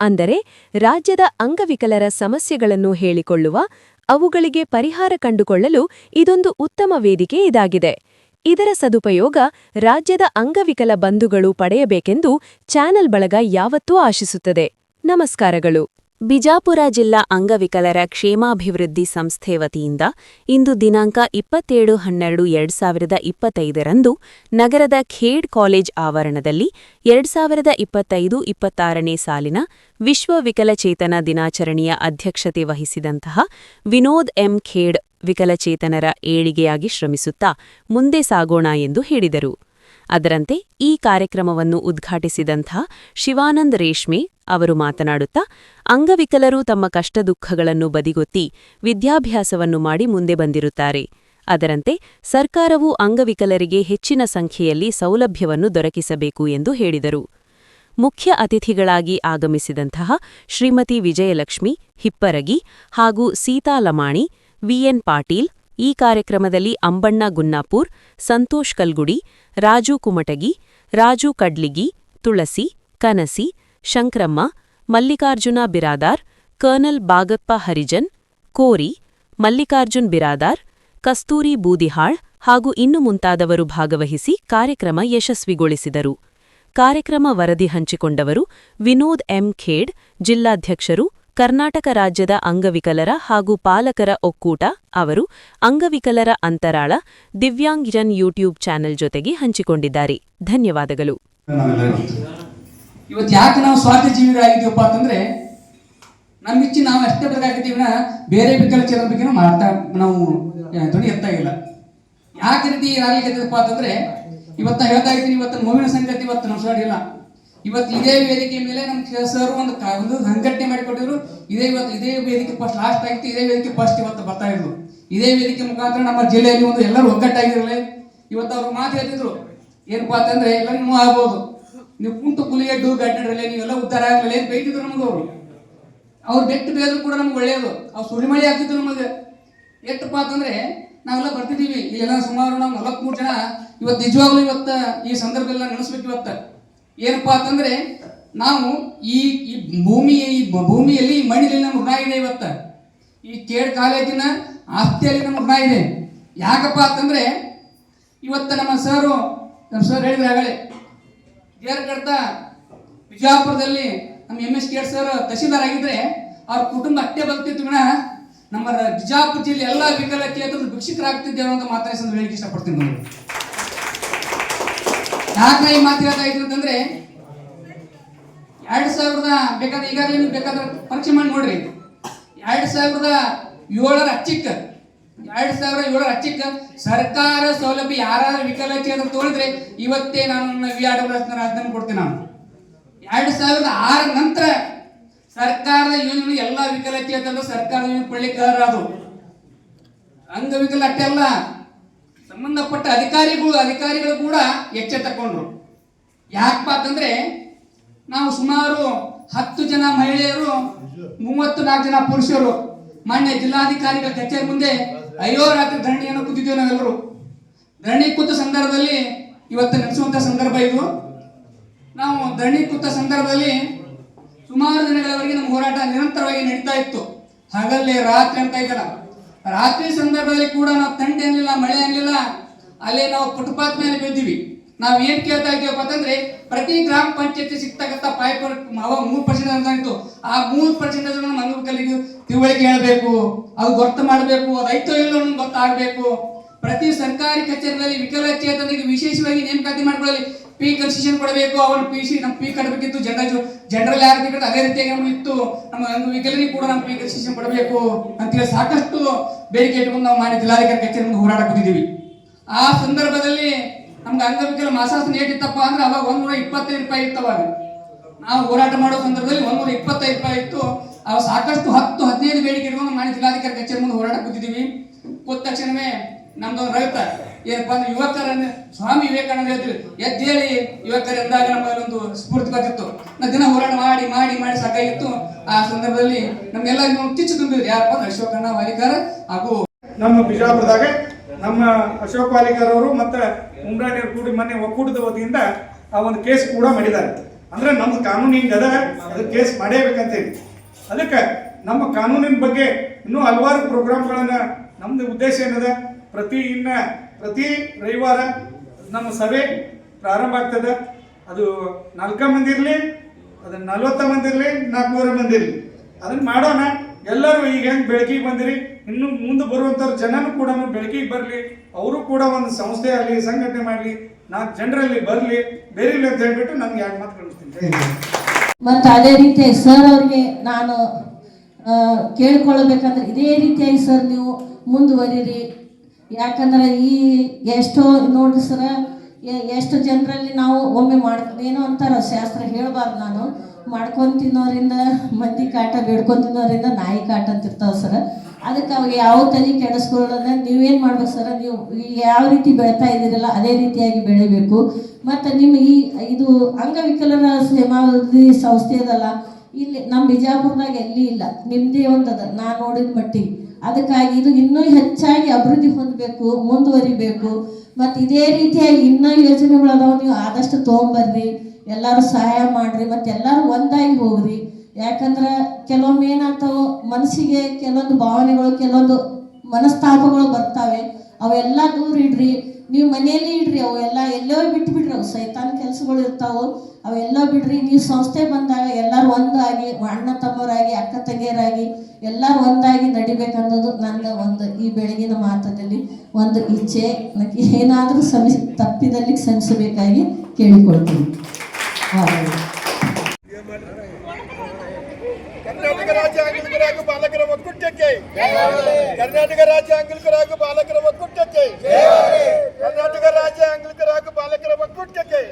ಅಂದರೆ ರಾಜ್ಯದ ಅಂಗವಿಕಲರ ಸಮಸ್ಯೆಗಳನ್ನು ಹೇಳಿಕೊಳ್ಳುವ, ಅವುಗಳಿಗೆ ಪರಿಹಾರ ಕಂಡುಕೊಳ್ಳಲು ಇದೊಂದು ಉತ್ತಮ ವೇದಿಕೆ ಇದಾಗಿದೆ. ಇದರ ಸದುಪಯೋಗ ರಾಜ್ಯದ ಅಂಗವಿಕಲ ಬಂಧುಗಳು ಪಡೆಯಬೇಕೆಂದು ಚಾನೆಲ್ ಬಳಗ ಯಾವತ್ತೂ ಆಶಿಸುತ್ತದೆ. ನಮಸ್ಕಾರಗಳು. ಬಿಜಾಪುರ ಜಿಲ್ಲಾ ಅಂಗವಿಕಲರ ಕ್ಷೇಮಾಭಿವೃದ್ಧಿ ಸಂಸ್ಥೆ ವತಿಯಿಂದ ಇಂದು ದಿನಾಂಕ ಇಪ್ಪತ್ತೇಳು ಹನ್ನೆರಡು ಎರಡ್ ಸಾವಿರದ ಇಪ್ಪತ್ತೈದರಂದು ನಗರದ ಖೇಡ್ ಕಾಲೇಜ್ ಆವರಣದಲ್ಲಿ ಎರಡ್ ಸಾವಿರದ ಇಪ್ಪತ್ತೈದು ಇಪ್ಪತ್ತಾರನೇ ಸಾಲಿನ ವಿಶ್ವ ವಿಕಲಚೇತನ ದಿನಾಚರಣೆಯ ಅಧ್ಯಕ್ಷತೆ ವಹಿಸಿದಂತಹ ವಿನೋದ್ ಎಂ ಖೇಡ್ ವಿಕಲಚೇತನರ ಏಳಿಗೆಯಾಗಿ ಶ್ರಮಿಸುತ್ತಾ ಮುಂದೆ ಸಾಗೋಣ ಎಂದು ಹೇಳಿದರು. ಅದರಂತೆ ಈ ಕಾರ್ಯಕ್ರಮವನ್ನು ಉದ್ಘಾಟಿಸಿದಂಥ ಶಿವಾನಂದ್ ರೇಷ್ಮೆ ಅವರು ಮಾತನಾಡುತ್ತಾ, ಅಂಗವಿಕಲರು ತಮ್ಮ ಕಷ್ಟ ದುಃಖಗಳನ್ನು ಬದಿಗೊತ್ತಿ ವಿದ್ಯಾಭ್ಯಾಸವನ್ನು ಮಾಡಿ ಮುಂದೆ ಬಂದಿರುತ್ತಾರೆ. ಅದರಂತೆ ಸರ್ಕಾರವು ಅಂಗವಿಕಲರಿಗೆ ಹೆಚ್ಚಿನ ಸಂಖ್ಯೆಯಲ್ಲಿ ಸೌಲಭ್ಯವನ್ನು ದೊರಕಿಸಬೇಕು ಎಂದು ಹೇಳಿದರು. ಮುಖ್ಯ ಅತಿಥಿಗಳಾಗಿ ಆಗಮಿಸಿದಂತಹ ಶ್ರೀಮತಿ ವಿಜಯಲಕ್ಷ್ಮಿ ಹಿಪ್ಪರಗಿ ಹಾಗೂ ಸೀತಾ ಲಮಾಣಿ ವಿಎನ್ ಪಾಟೀಲ್ ಈ ಕಾರ್ಯಕ್ರಮದಲ್ಲಿ ಅಂಬಣ್ಣ ಗುನ್ನಾಪುರ್, ಸಂತೋಷ್ ಕಲ್ಗುಡಿ, ರಾಜು ಕುಮಟಗಿ, ರಾಜು ಕಡ್ಲಿಗಿ, ತುಳಸಿ, ಕನಸಿ, ಶಂಕ್ರಮ್ಮ, ಮಲ್ಲಿಕಾರ್ಜುನ ಬಿರಾದಾರ್, ಕರ್ನಲ್ ಬಾಗಪ್ಪ ಹರಿಜನ್, ಕೋರಿ, ಮಲ್ಲಿಕಾರ್ಜುನ್ ಬಿರಾದಾರ್, ಕಸ್ತೂರಿ ಬೂದಿಹಾಳ್ ಹಾಗೂ ಇನ್ನು ಮುಂತಾದವರು ಭಾಗವಹಿಸಿ ಕಾರ್ಯಕ್ರಮ ಯಶಸ್ವಿಗೊಳಿಸಿದರು. ಕಾರ್ಯಕ್ರಮ ವರದಿ ಹಂಚಿಕೊಂಡವರು ವಿನೋದ್ ಎಂ ಖೇಡ್, ಜಿಲ್ಲಾಧ್ಯಕ್ಷರು ಕರ್ನಾಟಕ ರಾಜ್ಯದ ಅಂಗವಿಕಲರ ಹಾಗೂ ಪಾಲಕರ ಒಕ್ಕೂಟ, ಅವರು ಅಂಗವಿಕಲರ ಅಂತರಾಳ ದಿವ್ಯಾಂಗ್ಜನ್ ಯೂಟ್ಯೂಬ್ ಚಾನೆಲ್ ಜೊತೆಗೆ ಹಂಚಿಕೊಂಡಿದ್ದಾರೆ. ಧನ್ಯವಾದಗಳು. ಇವತ್ತು ಯಾಕೆ ನಾವು ಸ್ವಾರ್ಥ ಜೀವಿಗಳಾಗಿದ್ದೀವಪ್ಪ ಅಂತಂದ್ರೆ ನಮ್ಮ ಇಚ್ಚಿ ನಾವು ಅಷ್ಟೇ ಬದಲಾಗಿದ್ದೀವಿ ಬೇರೆ ವಿಕಲಚೇತನ ಬಗ್ಗೆ ಮಾಡ್ತಾ ನಾವು ಧ್ವನಿ ಇಲ್ಲ ಯಾಕೆ ರೀತಿ ಆಗ್ಲಿಕ್ಕತ್ತದಪ್ಪ ಅಂತಂದ್ರೆ, ಇವತ್ತು ಹೇಳ್ತಾ ಇದ್ದೀನಿ, ಇವತ್ತು ನೋವಿನ ಸಂಗತಿ ಇವತ್ತು ನಮ್ಮ ಇಲ್ಲ ಇವತ್ತು ಇದೇ ವೇದಿಕೆ ಮೇಲೆ ನಮ್ಮ ಸರ್ ಒಂದು ಒಂದು ಸಂಘಟನೆ ಮಾಡಿಕೊಟ್ಟಿದ್ರು ಇದೇ ಇದೇ ವೇದಿಕೆ ಫಸ್ಟ್ ಲಾಸ್ಟ್ ಆಗಿತ್ತು ಇದೇ ವೇದಿಕೆ ಫಸ್ಟ್ ಇವತ್ತು ಬರ್ತಾ ಇದ್ರು ಇದೇ ವೇದಿಕೆ ಮುಖಾಂತರ ನಮ್ಮ ಜಿಲ್ಲೆಯಲ್ಲಿ ಒಂದು ಎಲ್ಲರೂ ಒಗ್ಗಟ್ಟಾಗಿರಲಿ. ಇವತ್ತು ಅವ್ರು ಮಾತು ಹೇಳ್ತಿದ್ರು. ಏನಪ್ಪಾ ಅಂತಂದ್ರೆ ಎಲ್ಲ ನೀವು ಆಗ್ಬೋದು. ನೀವು ಕುಂತು ಕುಲಿಯಡ್ಡು ಗಡ್ಡಡ್ರಲ್ಲೇ ನೀವೆಲ್ಲ ಉದ್ದಾರ ಆಗಲಿ ಏನು ಬೈತಿದ್ರು ನಮಗೆ ಅವರು. ಅವ್ರು ಬೆಟ್ಟು ಬೇದ್ರು ಕೂಡ ನಮ್ಗೆ ಒಳ್ಳೆಯದು ಅವ್ರು ಸುರಿಮಳೆ ಆಗ್ತಿದ್ರು ನಮಗೆ. ಎಷ್ಟಪ್ಪ ಅಂತಂದ್ರೆ ನಾವೆಲ್ಲ ಬರ್ತಿದ್ದೀವಿ. ಇಲ್ಲೆಲ್ಲ ಸುಮಾರು ನಾವು ನಲವತ್ಮೂರು ಜನ ಇವತ್ತು ನಿಜವಾಗ್ಲೂ ಇವತ್ತು ಈ ಸಂದರ್ಭದಲ್ಲಿ ನೆನೆಸ್ಬೇಕು ಇವತ್ತು. ಏನಪ್ಪಾ ಅಂತಂದ್ರೆ ನಾವು ಈ ಈ ಭೂಮಿ ಈ ಭೂಮಿಯಲ್ಲಿ ಈ ಮಣ್ಣಿನಲ್ಲಿ ನಮ್ಮ ಋಣ ಇದೆ ಇವತ್ತು. ಈ ಕೇಡ್ ಕಾಲೇಜಿನ ಆಸ್ತಿಯಲ್ಲಿ ನಮ್ಮ ಋಣ ಇದೆ. ಯಾಕಪ್ಪ ಅಂತಂದ್ರೆ ಇವತ್ತು ನಮ್ಮ ಸರು, ನಮ್ಮ ಸರ್ ಹೇಳಿದ್ರೆ ಆಗಲೇ ಕಡ್ತ ವಿಜಯಪುರದಲ್ಲಿ ನಮ್ಮ ಎಂ ಎಸ್ ಕೇರ್ ಸರ್ ತಹಸೀಲ್ದಾರ್ ಆಗಿದ್ರೆ ಅವ್ರ ಕುಟುಂಬ ಅಷ್ಟೇ ಬರ್ತಿತ್ತು ಗಣ ನಮ್ಮ ಬಿಜಾಪುರ ಜಿಲ್ಲೆ ಎಲ್ಲ ವಿಕಲಚೇತನರು ಭಿಕ್ಷಕರಾಗ್ತಿದ್ದೇವೆ ಅಂತ ಮಾತಾಡಿ ಸಂದ ಹೇಳಿಕ್ಕೆ ಇಷ್ಟಪಡ್ತೀನಿ. ನಾನು ಯಾಕೆ ಈ ಮಾತು ಹೇಳ್ತಾ ಇದ್ದೀನಿ ಅಂತಂದ್ರೆ ಎರಡ್ ಸಾವಿರದ ಬೇಕಾದ್ರೆ ಈಗಾಗಲೇ ನೀವು ಬೇಕಾದ್ರೆ ಪರೀಕ್ಷೆ ಮಾಡಿ ನೋಡ್ರಿ. ಎರಡ್ ಸಾವಿರದ ಏಳರ ಅಚ್ಚಿಕ್ಕ ಎರಡು ಸಾವಿರದ ಏಳರ ಅಚ್ಚಿಕ್ಕ ಸರ್ಕಾರ ಸೌಲಭ್ಯ ಯಾರಾದ್ರೂ ವಿಕಲಚೇತನ ತೋಳಿದ್ರೆ ಇವತ್ತೇ ನಾನು ವಿ ಆರ್ ಡಬ್ಲ್ಯೂ ರಾಜಧಾನಿ ಕೊಡ್ತೀನಿ ನಾನು. ಎರಡ್ ಸಾವಿರದ ಆರ ನಂತರ ಸರ್ಕಾರದ ಯೋಜನೆ ಎಲ್ಲ ವಿಕಲಚೇತನರು ಸರ್ಕಾರದ ಯೋಜನೆ ಪಡ್ಲಿಕ್ಕೆ ಅದು? ಅಂಗವಿಕಲ ಅಷ್ಟೇ ಅಲ್ಲ. ಸಂಬಂಧಪಟ್ಟ ಅಧಿಕಾರಿಗಳು ಅಧಿಕಾರಿಗಳು ಕೂಡ ಎಚ್ಚೆತ್ತಕೊಂಡ್ರು ತಕೊಂಡ್ರು ಯಾಕಪ್ಪ ಅಂತಂದ್ರೆ ನಾವು ಸುಮಾರು ಹತ್ತು ಜನ ಮಹಿಳೆಯರು, ಮೂವತ್ತು ನಾಲ್ಕು ಜನ ಪುರುಷರು, ಮಾನ್ಯ ಜಿಲ್ಲಾಧಿಕಾರಿಗಳ ಕಚೇರಿ ಮುಂದೆ ಅಯ್ಯೋ ರಾತ್ರಿ ಧರಣಿಯನ್ನು ಕೂತಿದ್ದೇವೆ ನಾವೆಲ್ಲರೂ. ಧರಣಿ ಕೂತ ಸಂದರ್ಭದಲ್ಲಿ ಇವತ್ತು ನಡೆಸುವಂತ ಸಂದರ್ಭ ಇದು. ನಾವು ಧರಣಿ ಕೂತ ಸಂದರ್ಭದಲ್ಲಿ ಸುಮಾರು ದಿನಗಳವರೆಗೆ ನಮ್ಮ ಹೋರಾಟ ನಿರಂತರವಾಗಿ ನಡೀತಾ ಇತ್ತು. ಹಾಗಲ್ಲೇ ರಾತ್ರಿ ಅಂತ ಇದ್ದಲ್ಲ. ರಾತ್ರಿ ಸಂದರ್ಭದಲ್ಲಿ ಕೂಡ ನಾವು ತಂಡ ಏನಿಲ್ಲ ಮಳೆ ಏನಿಲ್ಲ ಅಲ್ಲಿ ನಾವು ಫುಟ್ಪಾತ್ ಮೇಲೆ ಬಿದ್ದೀವಿ ನಾವ್ ಏನ್ ಕೇಳ್ತಾ ಇದ್ದೀವಪ್ಪ ಅಂತಂದ್ರೆ, ಪ್ರತಿ ಗ್ರಾಮ ಪಂಚಾಯತಿ ಸಿಗ್ತಕ್ಕಂಥ ಫೈವ್ ಅವಾಗ ಮೂರ್ ಪರ್ಸೆಂಟ್ ಅಂತ ಆ ಮೂರ್ ಪರ್ಸೆಂಟ್ ಅಂಗವಿಕಲರಿಗೆ ತಿಳುವಳಿಕೆ ಹೇಳಬೇಕು ಅದು ಗೊತ್ತ ಮಾಡಬೇಕು ಐತೋ ಇಲ್ಲೋ ಗೊತ್ತಾಗಬೇಕು. ಪ್ರತಿ ಸರ್ಕಾರಿ ಕಚೇರಿಗಳಲ್ಲಿ ವಿಕಲಚೇತನರಿಗೆ ವಿಶೇಷವಾಗಿ ನೇಮಕಾತಿ ಮಾಡ್ಕೊಳ್ಳಿ ಪಿ ಕನ್ಸೆಷನ್ ಕೊಡಬೇಕು ಅವನು ಪಿ ಸಿ ನಮ್ಮ ಪಿ ಕಟ್ಟಬೇಕಿತ್ತು ಜನರಲ್ ಜನರಲ್ ಯಾರು ಅದೇ ರೀತಿಯಾಗಿ ನಮ್ಗೆ ಇತ್ತು. ನಮ್ಮ ಅಂಗವಿಕಲರಿಗೆ ಕೂಡ ನಮ್ಮ ಪಿ ಕನ್ಸೆಷನ್ ಕೊಡಬೇಕು ಅಂತೇಳಿ ಸಾಕಷ್ಟು ಬೇಡಿಕೆ ಇಟ್ಕೊಂಡು ನಾವು ಮಾಡಿ ಜಿಲ್ಲಾಧಿಕಾರಿ ಕಚೇರಿ ಹೋರಾಟ ಕೂತಿದ್ದೀವಿ. ಆ ಸಂದರ್ಭದಲ್ಲಿ ನಮ್ಗೆ ಅಂಗವಿಕಲ ಮಾಸಾಸನ ಏಟಿತ್ತಪ್ಪ ಅಂದ್ರೆ ಅವಾಗ ಒಂದೂರ ಇಪ್ಪತ್ತೈದು ರೂಪಾಯಿ ಇತ್ತು ಅವಾಗ. ನಾವು ಹೋರಾಟ ಮಾಡೋ ಸಂದರ್ಭದಲ್ಲಿ ಒಂದೂರ ಇಪ್ಪತ್ತೈದು ರೂಪಾಯಿ ಇತ್ತು. ಅವಾಗ ಸಾಕಷ್ಟು ಹತ್ತು, ಹದಿನೈದು ಬೇಡಿಕೆ ಇಟ್ಕೊಂಡು ಮಾಡಿ ಜಿಲ್ಲಾಧಿಕಾರಿ ಕಚೇರಿ ಮುಂದೆ ಹೋರಾಟ ಕೂತಿದ್ದೀವಿ ಕೂತ ತಕ್ಷಣವೇ ನಮ್ದು ರೈತ ಏನಪ್ಪ ಅಂದ್ರೆ ಯುವಕರನ್ನ, ಸ್ವಾಮಿ ವಿವೇಕಾನಂದ ಹೇಳ್ತೀವಿ ಎದ್ದೇಳಿ ಯುವಕರು ಎಂದಾಗ ನಮ್ಮಲ್ಲೊಂದು ಸ್ಫೂರ್ತಿ ಬರ್ತಿತ್ತು. ನಾ ದಿನ ಹೋರಾಟ ಮಾಡಿ ಮಾಡಿ ಮಾಡಿ ಸಾಕಾಗಿತ್ತು. ಆ ಸಂದರ್ಭದಲ್ಲಿ ನಮ್ಗೆಲ್ಲ ಕಿಚ್ಚು ತುಂಬಿದ್ರು. ಯಾರಪ್ಪ ಅಂದ್ರೆ ಅಶೋಕಣ್ಣ ವಾಲಿಕರ್ ಹಾಗೂ ನಮ್ಮ ಬಿಜಾಪುರದಾಗ ನಮ್ಮ ಅಶೋಕ್ ವಾಲಿಕರ್ ಅವರು ಮತ್ತೆ ಉಮ್ರಾಣಿಯರ್ ಕೂಡಿ ಮೊನ್ನೆ ಒಕ್ಕೂಟದ ವತಿಯಿಂದ ಆ ಒಂದು ಕೇಸ್ ಕೂಡ ಮಾಡಿದ್ದಾರೆ. ಅಂದ್ರೆ ನಮ್ಮ ಕಾನೂನು ಹಿಂಗದ ಅದ ಅದು ಕೇಸ್ ಮಾಡೇಬೇಕಂತೇಳಿ. ಅದಕ್ಕೆ ನಮ್ಮ ಕಾನೂನಿನ ಬಗ್ಗೆ ಇನ್ನೂ ಹಲವಾರು ಪ್ರೋಗ್ರಾಮ್ಗಳನ್ನ ನಮ್ದು ಉದ್ದೇಶ ಏನದ? ಪ್ರತಿ ಇನ್ನ ಪ್ರತಿ ರವಿವಾರ ನಮ್ಮ ಸಭೆ ಪ್ರಾರಂಭ ಆಗ್ತದೆ. ಅದು ನಾಲ್ಕ ಮಂದಿ ಇರಲಿ ಅದು ನಲ್ವತ್ತ ಮಂದಿ ಇರಲಿ ನಾಲ್ಕೂವರೆ ಮಂದಿ ಇರಲಿ. ಅದನ್ನ ಮಾಡೋಣ. ಎಲ್ಲರೂ ಈಗ ಹೆಂಗೆ ಬೆಳಕಿಗೆ ಬಂದಿರಿ? ಇನ್ನು ಮುಂದೆ ಬರುವಂಥವ್ರು ಜನನು ಕೂಡ ಬೆಳಕಿಗೆ ಬರಲಿ, ಅವರು ಕೂಡ ಒಂದು ಸಂಸ್ಥೆ ಆಗಲಿ, ಸಂಘಟನೆ ಮಾಡಲಿ, ನಾಲ್ಕು ಜನರಲ್ಲಿ ಬರಲಿ ಬೇರಿಲ್ಲ ಅಂತ ಹೇಳ್ಬಿಟ್ಟು ನನ್ಗೆ ಎರಡು ಮಾತು ಕಳಿಸ್ತೀನಿ. ಮತ್ತು ಅದೇ ರೀತಿ ಸರ್ ಅವ್ರಿಗೆ ನಾನು ಕೇಳ್ಕೊಳ್ಬೇಕಂದ್ರೆ ಇದೇ ರೀತಿಯಾಗಿ ಸರ್ ನೀವು ಮುಂದುವರಿರಿ. ಯಾಕಂದ್ರೆ ಈ ಎಷ್ಟೋ, ನೋಡ್ರಿ ಸರ ಎಷ್ಟು ಜನರಲ್ಲಿ ನಾವು ಒಮ್ಮೆ ಮಾಡ್ ಏನೋ ಅಂತಾರ ಶಾಸ್ತ್ರ ಹೇಳಬಾರ್ದು ನಾನು. ಮಾಡ್ಕೊಂಡು ತಿನ್ನೋರಿಂದ ಮಂದಿ ಕಾಟ, ಬೇಡ್ಕೊಂಡು ತಿನ್ನೋರಿಂದ ನಾಯಿ ಕಾಟ ಅಂತ ಇರ್ತಾವ ಸರ್. ಅದಕ್ಕೆ ಅವಾಗ ಯಾವ ತಲೆ ಕೆಡಿಸ್ಕೊಳ್ಳೋದ ನೀವೇನು ಮಾಡ್ಬೇಕು ಸರ್? ನೀವು ಯಾವ ರೀತಿ ಬೆಳಿತಾ ಇದ್ದೀರಲ್ಲ, ಅದೇ ರೀತಿಯಾಗಿ ಬೆಳಿಬೇಕು. ಮತ್ತು ನಿಮ್ಮ ಈ ಇದು ಅಂಗವಿಕಲರ ಸೇವಾವಧಿ ಸಂಸ್ಥೆ ಅದಲ್ಲ. ಇಲ್ಲಿ ನಮ್ಮ ಬಿಜಾಪುರದಾಗ ಎಲ್ಲಿ ಇಲ್ಲ. ನಿಮ್ಮದೇ ಒಂದದ ನಾ ನೋಡಿದ ಮಟ್ಟಿಗೆ. ಅದಕ್ಕಾಗಿ ಇದು ಇನ್ನೂ ಹೆಚ್ಚಾಗಿ ಅಭಿವೃದ್ಧಿ ಹೊಂದಬೇಕು, ಮುಂದುವರಿಬೇಕು. ಮತ್ತು ಇದೇ ರೀತಿಯಾಗಿ ಇನ್ನೂ ಯೋಜನೆಗಳು ಅದಾವ ನೀವು ಆದಷ್ಟು ತೊಗೊಂಬರ್ರಿ, ಎಲ್ಲರೂ ಸಹಾಯ ಮಾಡ್ರಿ, ಮತ್ತು ಎಲ್ಲರೂ ಒಂದಾಗಿ ಹೋಗ್ರಿ. ಯಾಕಂದ್ರೆ ಕೆಲವೊಮ್ಮೆ ಏನಾಗ್ತಾವ, ಮನಸ್ಸಿಗೆ ಕೆಲವೊಂದು ಭಾವನೆಗಳು, ಕೆಲವೊಂದು ಮನಸ್ತಾಪಗಳು ಬರ್ತಾವೆ. ಅವೆಲ್ಲ ದೂರ ಇಡ್ರಿ. ನೀವು ಮನೆಯಲ್ಲಿ ಇಡ್ರಿ ಅವೆಲ್ಲ ಎಲ್ಲೋ ಬಿಟ್ಟು ಬಿಡ್ರಿ, ಅವು ಸೈತಾನ ಕೆಲಸಗಳು ಇರ್ತಾವೋ. ಅವೆಲ್ಲ ಬಿಡ್ರಿ. ನೀವು ಸಂಸ್ಥೆ ಬಂದಾಗ ಎಲ್ಲರೂ ಒಂದಾಗಿ, ಅಣ್ಣ ತಮ್ಮರಾಗಿ ತಂಗಿಯರಾಗಿ ಎಲ್ಲರೂ ಒಂದಾಗಿ ನಡಿಬೇಕನ್ನೋದು ನನ್ನ ಒಂದು ಈ ಬೆಳಗಿನ ಮಾತದಲ್ಲಿ ಒಂದು ಇಚ್ಛೆ. ಏನಾದರೂ ಸಮಿಸ್ ತಪ್ಪಿದಲ್ಲಿ ಕ್ಷಮಿಸಬೇಕಾಗಿ ಕೇಳಿಕೊಳ್ತೀನಿ. ಕರ್ನಾಟಕ ರಾಜ್ಯ ಆಂಗ್ಲಿಕರಾಗ ಬಾಲಕರ ಒಕ್ಕೂಟಕ್ಕೆ. ಕರ್ನಾಟಕ ರಾಜ್ಯ ಆಂಗ್ಲಿಕರಾಗ ಬಾಲಕರ ಒಕ್ಕೂಟಕ್ಕೆ. ಕರ್ನಾಟಕ ರಾಜ್ಯ ಹಾಗೂ ಬಾಲಕರ ಒಕ್ಕೂಟಕ್ಕೆ.